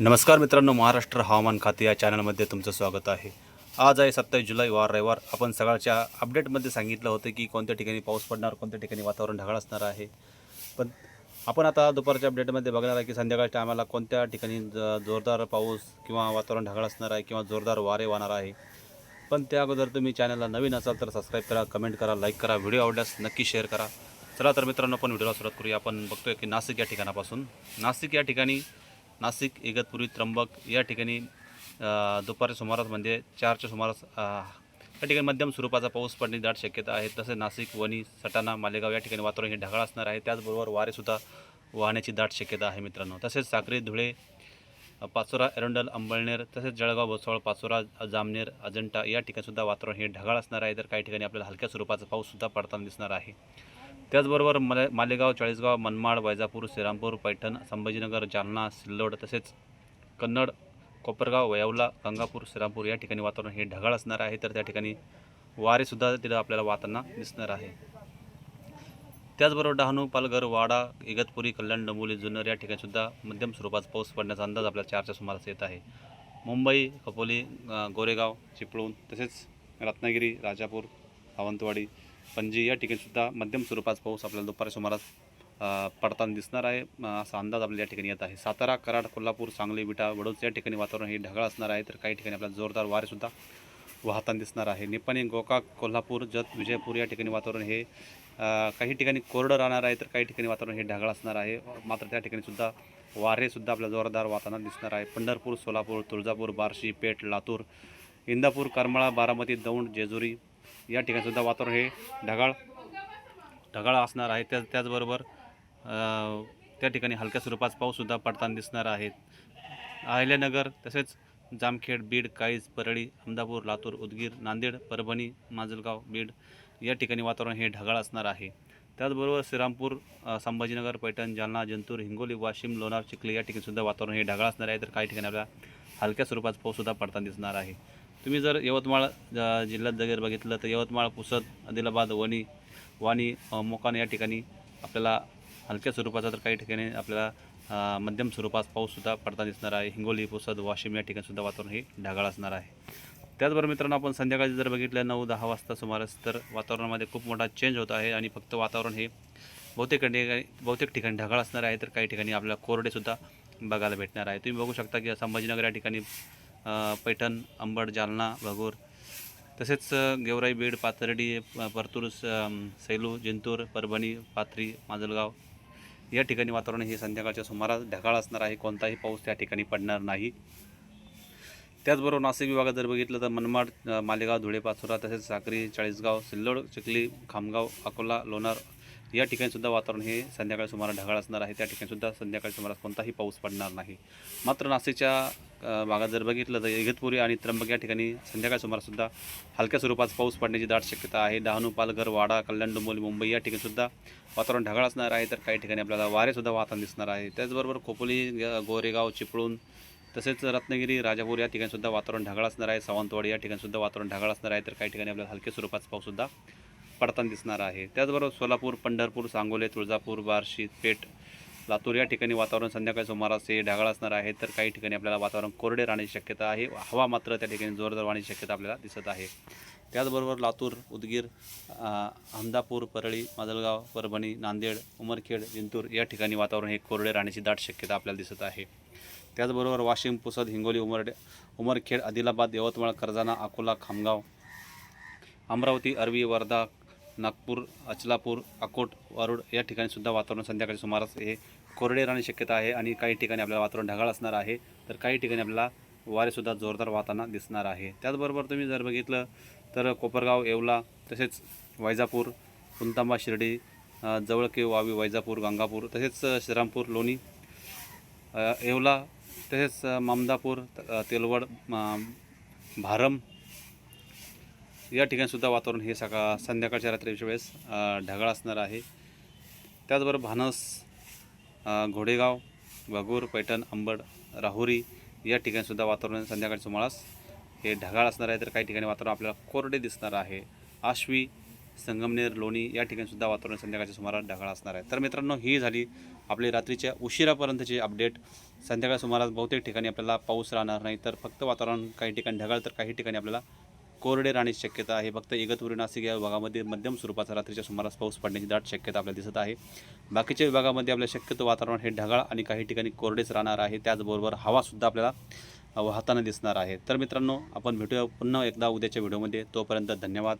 नमस्कार मित्रांनो महाराष्ट्र हवामान खाते या चॅनलमध्ये तुमचं स्वागत आहे. आज आहे सत्तावीस जुलै वार रविवार. आपण सकाळच्या अपडेटमध्ये सांगितलं होतं की कोणत्या ठिकाणी पाऊस पडणार कोणत्या ठिकाणी वातावरण ढगाळ असणार आहे. पण आपण आता दुपारच्या अपडेटमध्ये बघणार आहे की संध्याकाळच्या टायमाला कोणत्या ठिकाणी जोरदार पाऊस किंवा वातावरण ढगाळ असणार आहे किंवा जोरदार वारे वाहणार आहे. पण त्या अगोदर तुम्ही चॅनलला नवीन असाल तर सबस्क्राईब करा कमेंट करा लाईक करा व्हिडिओ आवडल्यास नक्की शेअर करा. चला तर मित्रांनो आपण व्हिडिओला सुरुवात करूया. आपण बघतोय की नाशिक या ठिकाणापासून. नाशिक या ठिकाणी नाशिक इगतपुरी त्र्यंबक या ठिकाणी दुपारच्या दुपारी सुमारास म्हणजे चारच्या सुमारास या ठिकाणी मध्यम स्वरूपाचा पाऊस पडण्याची दाट शक्यता आहे. तसेच नाशिक वणी सटाणा मालेगाव या ठिकाणी वातावरण हे ढगाळ असणार आहे. त्याचबरोबर वारेसुद्धा वाहण्याची दाट शक्यता आहे मित्रांनो. तसेच साक्री धुळे पाचोरा एरंडल अंबळनेर तसेच जळगाव भोसवळ पाचोरा जामनेर अजंठा या ठिकाणीसुद्धा वातावरण हे ढगाळ असणार आहे. तर काही ठिकाणी आपल्याला हलक्या स्वरूपाचा पाऊससुद्धा पडताना दिसणार आहे. त्याचबरोबर मले मालेगाव चाळीसगाव मनमाड वैजापूर श्रीरामपूर पैठण संभाजीनगर जालना सिल्लोड तसेच कन्नड कोपरगाव वयावला गंगापूर श्रीरामपूर या ठिकाणी वातावरण हे ढगाळ असणार आहे. तर त्या ठिकाणी वारेसुद्धा तिथं आपल्याला वाहताना दिसणार आहे. त्याचबरोबर डहाणू पालघर वाडा इगतपुरी कल्याण डोंबिवली जुन्नर या ठिकाणीसुद्धा मध्यम स्वरूपाचा पाऊस पडण्याचा अंदाज आपल्याला चारच्या सुमारास येत आहे. मुंबई कपोली गोरेगाव चिपळूण तसेच रत्नागिरी राजापूर सावंतवाडी पणजी या ठिकाणीसुद्धा मध्यम स्वरूपाचा पाऊस आपल्याला दुपारी सुमारास पडताना दिसणार आहे. असा अंदाज आपल्याला या ठिकाणी येत आहे. सातारा कराड कोल्हापूर सांगली विटा वडोद या ठिकाणी वातावरण हे ढगाळ असणार आहे. तर काही ठिकाणी आपल्याला जोरदार वारेसुद्धा वाहताना दिसणार आहे. निपाणी गोकाक कोल्हापूर जत विजयपूर या ठिकाणी वातावरण हे काही ठिकाणी कोरडं राहणार आहे तर काही ठिकाणी वातावरण हे ढगाळ असणार आहे. मात्र त्या ठिकाणीसुद्धा वारेसुद्धा आपल्या जोरदार वाहताना दिसणार आहे. पंढरपूर सोलापूर तुळजापूर बार्शी पेठ लातूर इंदापूर करमाळा बारामती दौंड जेजुरी या ठिकाणीसुद्धा वातावरण हे ढगाळ ढगाळ असणार आहे. त्या त्याचबरोबर त्या ठिकाणी हलक्या स्वरूपाचा पाऊससुद्धा पडताना दिसणार आहे. अहिल्यानगर तसेच जामखेड बीड काळीज परळी अहमदापूर लातूर उदगीर नांदेड परभणी माजलगाव बीड या ठिकाणी वातावरण हे ढगाळ असणार आहे. त्याचबरोबर श्रीरामपूर संभाजीनगर पैठण जालना जंतूर हिंगोली वाशिम लोणार चिखली या ठिकाणीसुद्धा वातावरण हे ढगाळ असणार आहे. तर काही ठिकाणी आपल्याला हलक्या स्वरूपाचा पाऊससुद्धा पडताना दिसणार आहे. तुम्ही जर यवतमाळ जिल्ह्यात जर बघितलं तर यवतमाळ पुसद आदिलाबाद वणी वाणी मोकान या ठिकाणी आपल्याला हलक्या स्वरूपाचा तर काही ठिकाणी आपल्याला मध्यम स्वरूपात पाऊससुद्धा पडता दिसणार आहे. हिंगोली पुसद वाशिम या ठिकाणीसुद्धा वातावरण हे ढगाळ असणार आहे. त्याचबरोबर मित्रांनो आपण संध्याकाळी जर बघितलं नऊ दहा वाजता सुमारास तर वातावरणामध्ये खूप मोठा चेंज होत आहे आणि फक्त वातावरण हे बहुतेक ठिकाणी बहुतेक ठिकाणी ढगाळ असणार आहे. तर काही ठिकाणी आपल्याला कोरडेसुद्धा बघायला भेटणार आहे. तुम्ही बघू शकता की संभाजीनगर या ठिकाणी पैठण अंबड जालना भगूर तसेच गेवराई बीड पाथर्डी परतूर स- सेलू जिंतूर परभणी पाथरी माजलगाव या ठिकाणी वातावरण हे संध्याकाळच्या सुमारास ढगाळ असणार आहे. कोणताही पाऊस त्या ठिकाणी पडणार नाही. त्याचबरोबर नाशिक विभागात जर बघितलं तर मनमाड मालेगाव धुळे पाचोरा तसेच साक्री चाळीसगाव सिल्लोड चिखली खामगाव अकोला लोणार या ठिकाणीसुद्धा वातावरण हे संध्याकाळी सुमारास ढगाळ असणार आहे. त्या ठिकाणीसुद्धा संध्याकाळी सुमारास कोणताही पाऊस पडणार नाही. मात्र नाशिकच्या भागात जर बघितलं तर इगतपुरी आणि त्र्यंबक या ठिकाणी संध्याकाळ सुमारासुद्धा हलक्या स्वरूपात पाऊस पडण्याची दाट शक्यता आहे. डहाणू पालघर वाडा कल्याण डोंबोली मुंबई या ठिकाणीसुद्धा वातावरण ढगाळ असणार आहे. तर काही ठिकाणी आपल्याला वारेसुद्धा वाहताना दिसणार आहे. त्याचबरोबर खोपोली ग- गोरेगाव चिपळूण तसेच रत्नागिरी राजापूर या ठिकाणीसुद्धा वातावरण ढगाळ असणार आहे. सावंतवाडी या ठिकाणीसुद्धा वातावरण ढगाळ असणार आहे. तर काही ठिकाणी आपल्याला हलके स्वरूपाचा पाऊससुद्धा पडताना दिसणार आहे. त्याचबरोबर सोलापूर पंढरपूर सांगोले तुळजापूर बार्शी पेठ लातूर या ठिकाणी वातावरण संध्याकाळी सुमारास हे ढगाळ असणार आहे तर काही ठिकाणी आपल्याला वातावरण कोरडे राहण्याची शक्यता आहे. हवा मात्र त्या ठिकाणी जोरदार वाहण्याची शक्यता आपल्याला दिसत आहे. त्याचबरोबर लातूर उदगीर अहमदापूर परळी माजलगाव परभणी नांदेड उमरखेड जिंतूर या ठिकाणी वातावरण हे कोरडे राहण्याची दाट शक्यता आपल्याला दिसत आहे. त्याचबरोबर वाशिम पुसद हिंगोली उमरडे उमरखेड आदिलाबाद यवतमाळ कर्जाना अकोला खामगाव अमरावती अरवी वर्धा नागपूर अचलापूर अकोट वारुड या ठिकाणी सुद्धा वातावरण संध्याकाळी सुमारास हे कोरडे राहण्याची शक्यता आहे आणि काही ठिकाणी आपल्याला वातावरण ढगाळ असणार आहे तर काही ठिकाणी आपल्याला वारेसुद्धा जोरदार वाहताना दिसणार आहे. त्याचबरोबर तुम्ही जर बघितलं तर कोपरगाव येवला तसेच वैजापूर पुंतांबा शिर्डी जवळ के वावी वैजापूर गंगापूर तसेच श्रीरामपूर लोणी येवला तसेच मामदापूर तेलवड भारम या ठिकाणीसुद्धा वातावरण हे सकाळ संध्याकाळच्या रात्रीच्या वेळेस ढगाळ असणार आहे. त्याचबरोबर भानस घोडेगाव वागूर पैठण अंबड राहुरी या ठिकाणीसुद्धा वातावरण संध्याकाळच्या सुमारास हे ढगाळ असणार आहे. तर काही ठिकाणी वातावरण आपल्याला कोरडे दिसणार आहे. आश्वी संगमनेर लोणी या ठिकाणीसुद्धा वातावरण संध्याकाळच्या सुमारास ढगाळ असणार आहे. तर मित्रांनो ही झाली आपली रात्रीच्या उशिरापर्यंतची अपडेट संध्याकाळ सुमारास बहुतेक ठिकाणी आपल्याला पाऊस राहणार नाही तर फक्त वातावरण काही ठिकाणी ढगाळ तर काही ठिकाणी आपल्याला कोरडे राहण्याची शक्यता आहे. फक्त इगतपुरी नाशिक या विभागामध्ये मध्यम स्वरूपाचा रात्रीच्या सुमारास पाऊस पडण्याची दाट शक्यता आपल्याला दिसत आहे. बाकीच्या विभागामध्ये आपल्या शक्यतो वातावरण हे ढगाळ आणि काही ठिकाणी कोरडेच राहणार आहे. त्याचबरोबर हवासुद्धा आपल्याला वाहताना दिसणार आहे. तर मित्रांनो आपण भेटूया पुन्हा एकदा उद्याच्या व्हिडिओमध्ये. तोपर्यंत धन्यवाद.